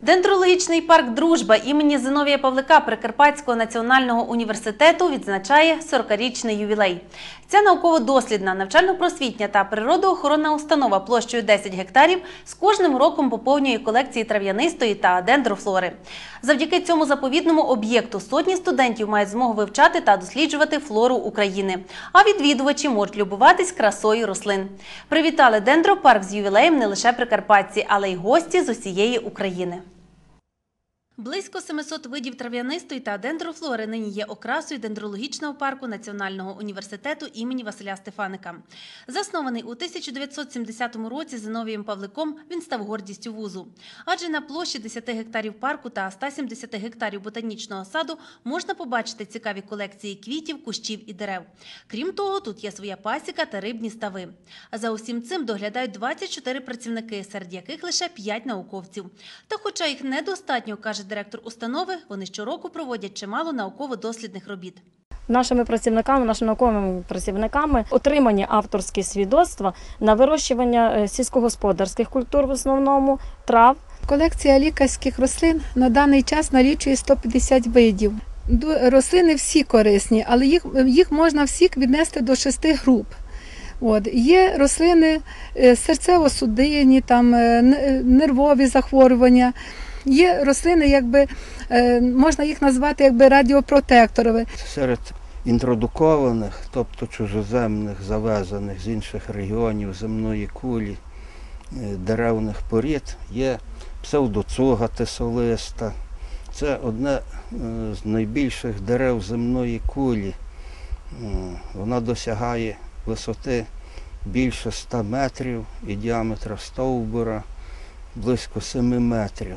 Дендрологічний парк Дружба імені Зиновія Павлика Прикарпатського національного університету відзначає 40-річний ювілей. Ця науково-дослідна, навчально-просвітня та природоохоронна установа площею 10 гектарів з кожним роком поповнює колекції трав'янистої та дендрофлори. Завдяки цьому заповідному об'єкту сотні студентів мають змогу вивчати та досліджувати флору України. А відвідувачі можуть любуватись красою рослин. Привітали дендропарк з ювілеєм не лише прикарпатці, але й гості з усієї України. Близько 700 видів трав'янистої та дендрофлори нині є окрасою дендрологічного парку Національного університету імені Василя Стефаника. Заснований у 1970 році Зиновієм Павликом, він став гордістю вузу. Адже на площі 10 гектарів парку та 170 гектарів ботанічного саду можна побачити цікаві колекції квітів, кущів і дерев. Крім того, тут є своя пасіка та рибні стави. За усім цим доглядають 24 працівники, серед яких лише 5 науковців. Та хоча їх недостатньо, каже директор установи, вони щороку проводять чимало науково-дослідних робіт. Нашими працівниками, нашими науковими працівниками отримані авторські свідоцтва на вирощування е, сільськогосподарських культур в основному трав. Колекція лікарських рослин на даний час налічує 150 видів. Рослини всі корисні, але їх, їх можна всіх віднести до шести груп. От. Є рослини е, серцево-судинні, там, е, нервові захворювання. Є рослини, якби, е, можна їх назвати якби радіопротекторами. серед інтродукованих, тобто чужоземних, завезених з інших регіонів земної кулі, е, деревних порід, є псевдоцуга тисолиста. Це одне е, з найбільших дерев земної кулі. Вона досягає висоти більше 100 метрів і діаметра стовбура близько 7 метрів.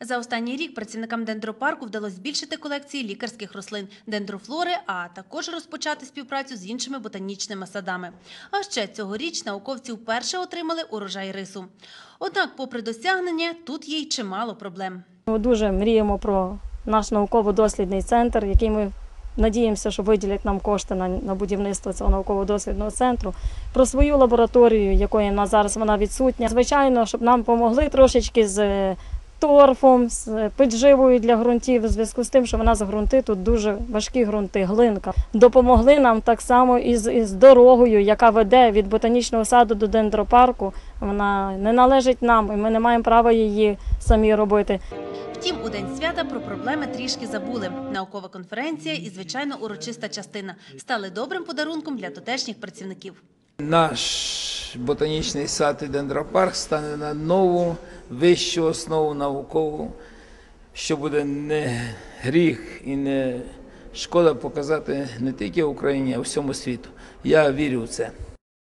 За останній рік працівникам дендропарку вдалося збільшити колекції лікарських рослин дендрофлори, а також розпочати співпрацю з іншими ботанічними садами. А ще цьогоріч науковці вперше отримали урожай рису. Однак, попри досягнення, тут є й чимало проблем. Ми дуже мріємо про наш науково-дослідний центр, який ми надіємося, що виділять нам кошти на, на будівництво цього науково-дослідного центру, про свою лабораторію, якої в нас зараз вона відсутня. Звичайно, щоб нам допомогли трошечки з торфом, з підживою для ґрунтів, в зв'язку з тим, що в нас ґрунти тут дуже важкі ґрунти, глинка. Допомогли нам так само із, із дорогою, яка веде від ботанічного саду до дендропарку. Вона не належить нам, і ми не маємо права її самі робити. Втім, у день свята про проблеми трішки забули. Наукова конференція і, звичайно, урочиста частина стали добрим подарунком для тутешніх працівників. Ботанічний сад і дендропарк стане на нову вищу основу наукову, що буде не гріх і не шкода показати не тільки Україні, а всьому світу. Я вірю в це.